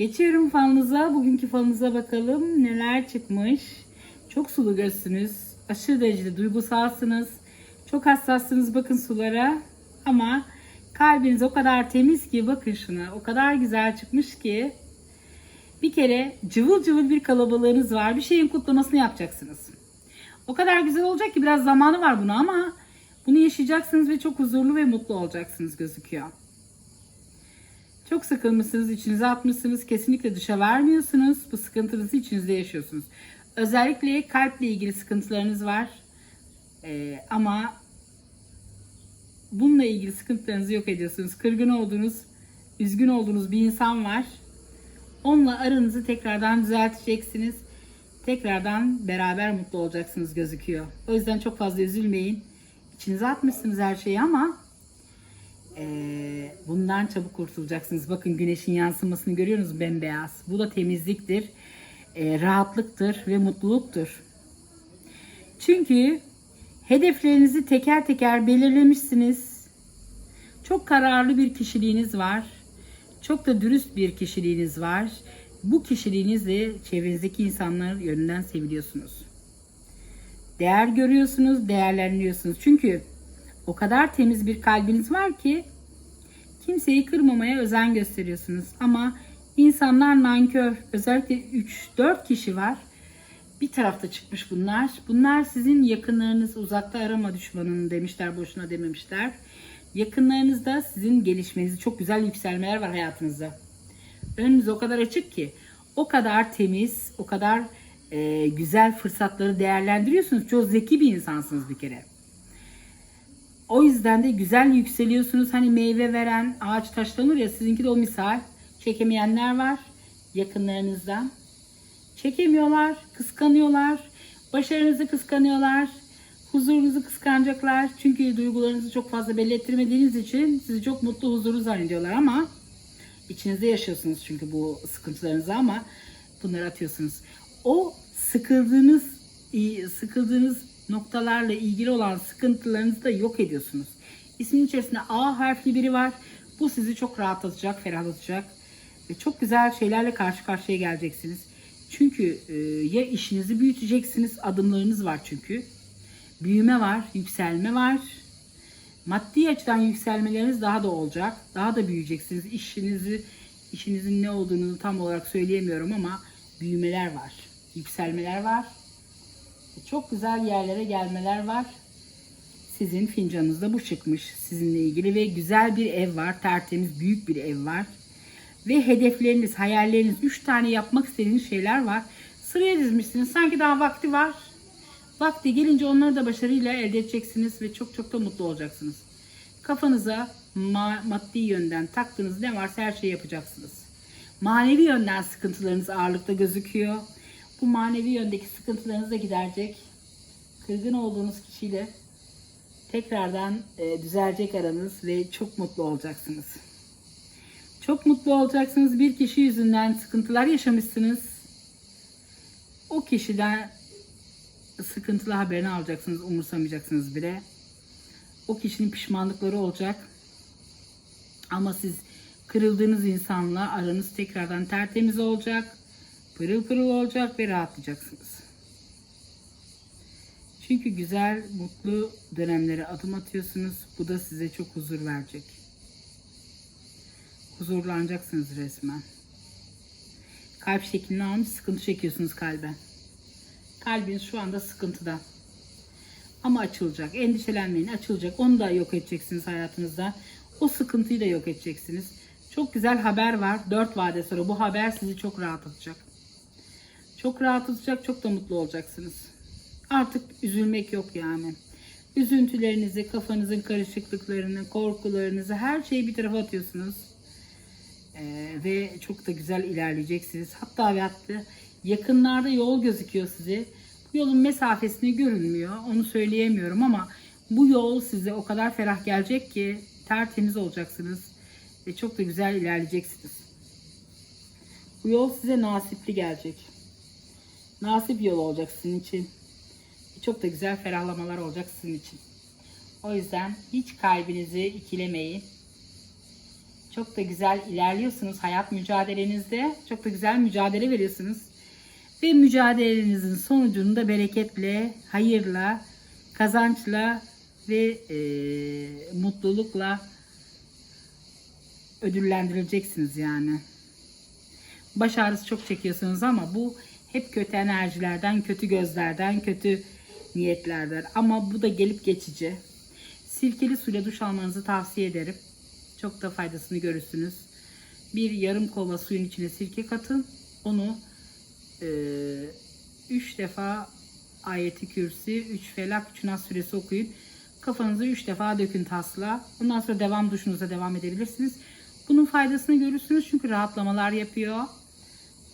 Geçiyorum falınıza. Bugünkü falınıza bakalım neler çıkmış. Çok sulu gözsünüz. Aşırı derecede duygusalsınız. Çok hassassınız bakın sulara. Ama kalbiniz o kadar temiz ki bakın şuna. O kadar güzel çıkmış ki. Bir kere cıvıl cıvıl bir kalabalığınız var. Bir şeyin kutlamasını yapacaksınız. O kadar güzel olacak ki biraz zamanı var buna ama bunu yaşayacaksınız ve çok huzurlu ve mutlu olacaksınız gözüküyor. Çok sıkılmışsınız, içinize atmışsınız, kesinlikle dışa vermiyorsunuz. Bu sıkıntınızı içinizde yaşıyorsunuz. Özellikle kalple ilgili sıkıntılarınız var. Ee, ama bununla ilgili sıkıntılarınızı yok ediyorsunuz. Kırgın olduğunuz, üzgün olduğunuz bir insan var. Onunla aranızı tekrardan düzelteceksiniz. Tekrardan beraber mutlu olacaksınız gözüküyor. O yüzden çok fazla üzülmeyin. İçinize atmışsınız her şeyi ama ee, bundan çabuk kurtulacaksınız. Bakın güneşin yansımasını görüyorsunuz bembeyaz. Bu da temizliktir, ee, rahatlıktır ve mutluluktur. Çünkü hedeflerinizi teker teker belirlemişsiniz. Çok kararlı bir kişiliğiniz var. Çok da dürüst bir kişiliğiniz var. Bu kişiliğinizle çevrenizdeki insanlar yönünden seviliyorsunuz. Değer görüyorsunuz, değerlendiriyorsunuz. Çünkü o kadar temiz bir kalbiniz var ki kimseyi kırmamaya özen gösteriyorsunuz. Ama insanlar nankör. Özellikle 3-4 kişi var. Bir tarafta çıkmış bunlar. Bunlar sizin yakınlarınız. Uzakta arama düşmanını demişler. Boşuna dememişler. Yakınlarınızda sizin gelişmenizi çok güzel yükselmeler var hayatınızda. Önünüz o kadar açık ki. O kadar temiz, o kadar e, güzel fırsatları değerlendiriyorsunuz. Çok zeki bir insansınız bir kere. O yüzden de güzel yükseliyorsunuz. Hani meyve veren ağaç taşlanır ya sizinki de o misal. Çekemeyenler var yakınlarınızdan. Çekemiyorlar, kıskanıyorlar. Başarınızı kıskanıyorlar. Huzurunuzu kıskanacaklar. Çünkü duygularınızı çok fazla belli ettirmediğiniz için sizi çok mutlu, huzurlu zannediyorlar ama içinizde yaşıyorsunuz çünkü bu sıkıntılarınızı ama bunları atıyorsunuz. O sıkıldığınız sıkıldığınız noktalarla ilgili olan sıkıntılarınızı da yok ediyorsunuz. İsmin içerisinde A harfli biri var. Bu sizi çok rahatlatacak, ferahlatacak ve çok güzel şeylerle karşı karşıya geleceksiniz. Çünkü e, ya işinizi büyüteceksiniz, adımlarınız var çünkü. Büyüme var, yükselme var. Maddi açıdan yükselmeleriniz daha da olacak. Daha da büyüyeceksiniz. İşinizi, işinizin ne olduğunu tam olarak söyleyemiyorum ama büyümeler var. Yükselmeler var. Çok güzel yerlere gelmeler var. Sizin fincanınızda bu çıkmış sizinle ilgili ve güzel bir ev var. Tertemiz büyük bir ev var. Ve hedefleriniz, hayalleriniz, 3 tane yapmak istediğiniz şeyler var. Sıraya dizmişsiniz. Sanki daha vakti var. Vakti gelince onları da başarıyla elde edeceksiniz ve çok çok da mutlu olacaksınız. Kafanıza ma- maddi yönden taktığınız ne varsa her şeyi yapacaksınız. Manevi yönden sıkıntılarınız ağırlıkta gözüküyor. Bu manevi yöndeki sıkıntılarınızı da giderecek. Kırgın olduğunuz kişiyle tekrardan e, düzelecek aranız ve çok mutlu olacaksınız. Çok mutlu olacaksınız. Bir kişi yüzünden sıkıntılar yaşamışsınız. O kişiden sıkıntılı haberini alacaksınız. Umursamayacaksınız bile. O kişinin pişmanlıkları olacak. Ama siz kırıldığınız insanla aranız tekrardan tertemiz olacak. Pırıl pırıl olacak ve rahatlayacaksınız. Çünkü güzel, mutlu dönemlere adım atıyorsunuz. Bu da size çok huzur verecek. Huzurlanacaksınız resmen. Kalp şeklini almış, sıkıntı çekiyorsunuz kalben. Kalbiniz şu anda sıkıntıda. Ama açılacak. Endişelenmeyin, açılacak. Onu da yok edeceksiniz hayatınızda. O sıkıntıyı da yok edeceksiniz. Çok güzel haber var. 4 vade sonra bu haber sizi çok rahatlatacak. Çok rahatlatacak, çok da mutlu olacaksınız. Artık üzülmek yok yani. Üzüntülerinizi, kafanızın karışıklıklarını, korkularınızı, her şeyi bir tarafa atıyorsunuz. Ee, ve çok da güzel ilerleyeceksiniz. Hatta ve hatta yakınlarda yol gözüküyor size. Bu yolun mesafesini görünmüyor. Onu söyleyemiyorum ama bu yol size o kadar ferah gelecek ki tertemiz olacaksınız ve çok da güzel ilerleyeceksiniz. Bu yol size nasipli gelecek. Nasip yol olacak sizin için. Çok da güzel ferahlamalar olacak sizin için. O yüzden hiç kalbinizi ikilemeyin. Çok da güzel ilerliyorsunuz hayat mücadelenizde. Çok da güzel mücadele veriyorsunuz. Ve mücadelenizin sonucunu da bereketle, hayırla, kazançla ve eee, mutlulukla ödüllendirileceksiniz yani. Baş ağrısı çok çekiyorsunuz ama bu hep kötü enerjilerden, kötü gözlerden, kötü niyetlerden. Ama bu da gelip geçici. Sirkeli suyla duş almanızı tavsiye ederim. Çok da faydasını görürsünüz. Bir yarım kova suyun içine sirke katın. Onu 3 defa ayeti kürsi, 3 felak, 3 nas suresi okuyun. Kafanızı 3 defa dökün tasla. Ondan sonra devam duşunuza devam edebilirsiniz. Bunun faydasını görürsünüz çünkü rahatlamalar yapıyor.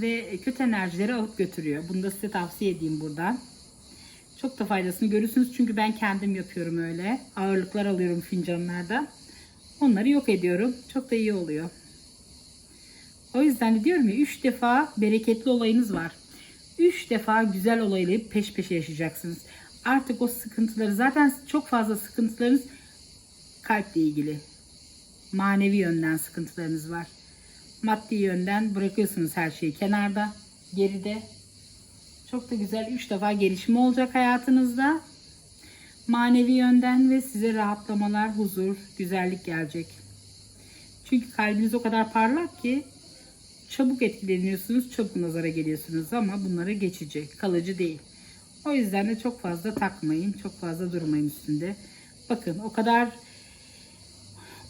Ve kötü enerjileri alıp götürüyor. Bunu da size tavsiye edeyim buradan. Çok da faydasını görürsünüz çünkü ben kendim yapıyorum öyle. Ağırlıklar alıyorum fincanlarda. Onları yok ediyorum. Çok da iyi oluyor. O yüzden de diyorum ya 3 defa bereketli olayınız var. 3 defa güzel olayları peş peşe yaşayacaksınız. Artık o sıkıntıları zaten çok fazla sıkıntılarınız kalple ilgili. Manevi yönden sıkıntılarınız var. Maddi yönden bırakıyorsunuz her şeyi kenarda, geride. Çok da güzel 3 defa gelişme olacak hayatınızda. Manevi yönden ve size rahatlamalar, huzur, güzellik gelecek. Çünkü kalbiniz o kadar parlak ki çabuk etkileniyorsunuz, çabuk nazara geliyorsunuz ama bunlara geçici, kalıcı değil. O yüzden de çok fazla takmayın, çok fazla durmayın üstünde. Bakın o kadar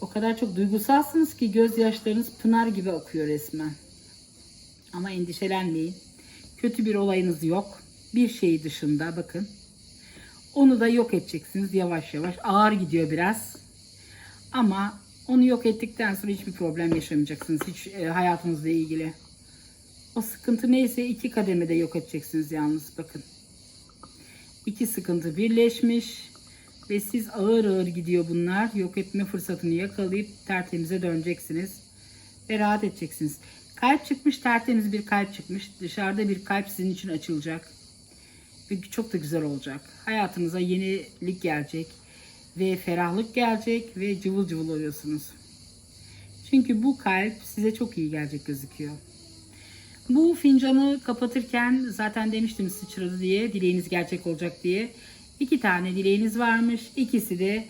o kadar çok duygusalsınız ki gözyaşlarınız pınar gibi akıyor resmen. Ama endişelenmeyin. Kötü bir olayınız yok. Bir şey dışında bakın. Onu da yok edeceksiniz yavaş yavaş. Ağır gidiyor biraz. Ama onu yok ettikten sonra hiçbir problem yaşamayacaksınız. Hiç e, hayatınızla ilgili. O sıkıntı neyse iki kademede yok edeceksiniz yalnız bakın. İki sıkıntı birleşmiş ve siz ağır ağır gidiyor bunlar. Yok etme fırsatını yakalayıp tertemize döneceksiniz ve rahat edeceksiniz. Kalp çıkmış, tertemiz bir kalp çıkmış. Dışarıda bir kalp sizin için açılacak. Ve çok da güzel olacak. Hayatınıza yenilik gelecek ve ferahlık gelecek ve cıvıl cıvıl oluyorsunuz. Çünkü bu kalp size çok iyi gelecek gözüküyor. Bu fincanı kapatırken zaten demiştim sıçradı diye, dileğiniz gerçek olacak diye. İki tane dileğiniz varmış. İkisi de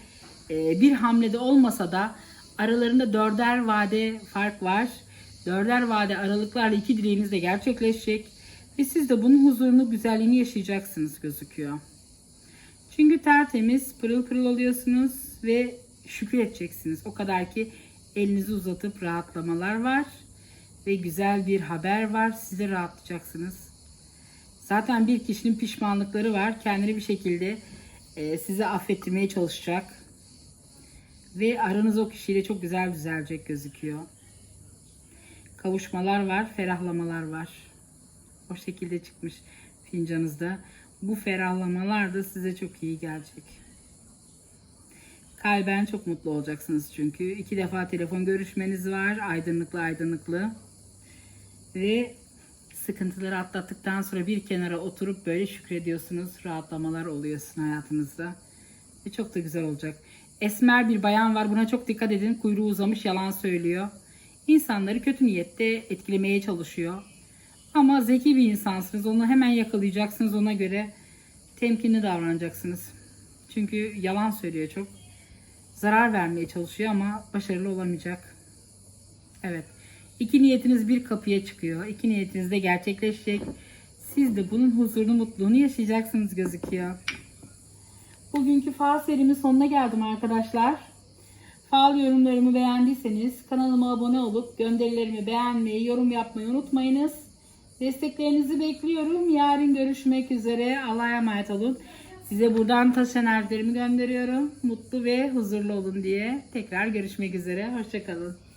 e, bir hamlede olmasa da aralarında dörder vade fark var. Dörder vade aralıklarla iki dileğiniz de gerçekleşecek. Ve siz de bunun huzurunu, güzelliğini yaşayacaksınız gözüküyor. Çünkü tertemiz, pırıl pırıl oluyorsunuz ve şükredeceksiniz. O kadar ki elinizi uzatıp rahatlamalar var. Ve güzel bir haber var. Size rahatlayacaksınız. Zaten bir kişinin pişmanlıkları var. Kendini bir şekilde e, sizi affettirmeye çalışacak. Ve aranız o kişiyle çok güzel düzelecek gözüküyor. Kavuşmalar var, ferahlamalar var. O şekilde çıkmış fincanınızda. Bu ferahlamalar da size çok iyi gelecek. Kalben çok mutlu olacaksınız çünkü. iki defa telefon görüşmeniz var. Aydınlıklı aydınlıklı. Ve sıkıntıları atlattıktan sonra bir kenara oturup böyle şükrediyorsunuz. Rahatlamalar oluyorsun hayatınızda. Ve çok da güzel olacak. Esmer bir bayan var. Buna çok dikkat edin. Kuyruğu uzamış yalan söylüyor. İnsanları kötü niyette etkilemeye çalışıyor. Ama zeki bir insansınız. Onu hemen yakalayacaksınız. Ona göre temkinli davranacaksınız. Çünkü yalan söylüyor çok. Zarar vermeye çalışıyor ama başarılı olamayacak. Evet. İki niyetiniz bir kapıya çıkıyor. İki niyetiniz de gerçekleşecek. Siz de bunun huzurunu, mutluluğunu yaşayacaksınız gözüküyor. Bugünkü fal serimin sonuna geldim arkadaşlar. Fal yorumlarımı beğendiyseniz kanalıma abone olup gönderilerimi beğenmeyi, yorum yapmayı unutmayınız. Desteklerinizi bekliyorum. Yarın görüşmek üzere. Allah'a emanet olun. Size buradan taş enerjilerimi gönderiyorum. Mutlu ve huzurlu olun diye. Tekrar görüşmek üzere. Hoşçakalın.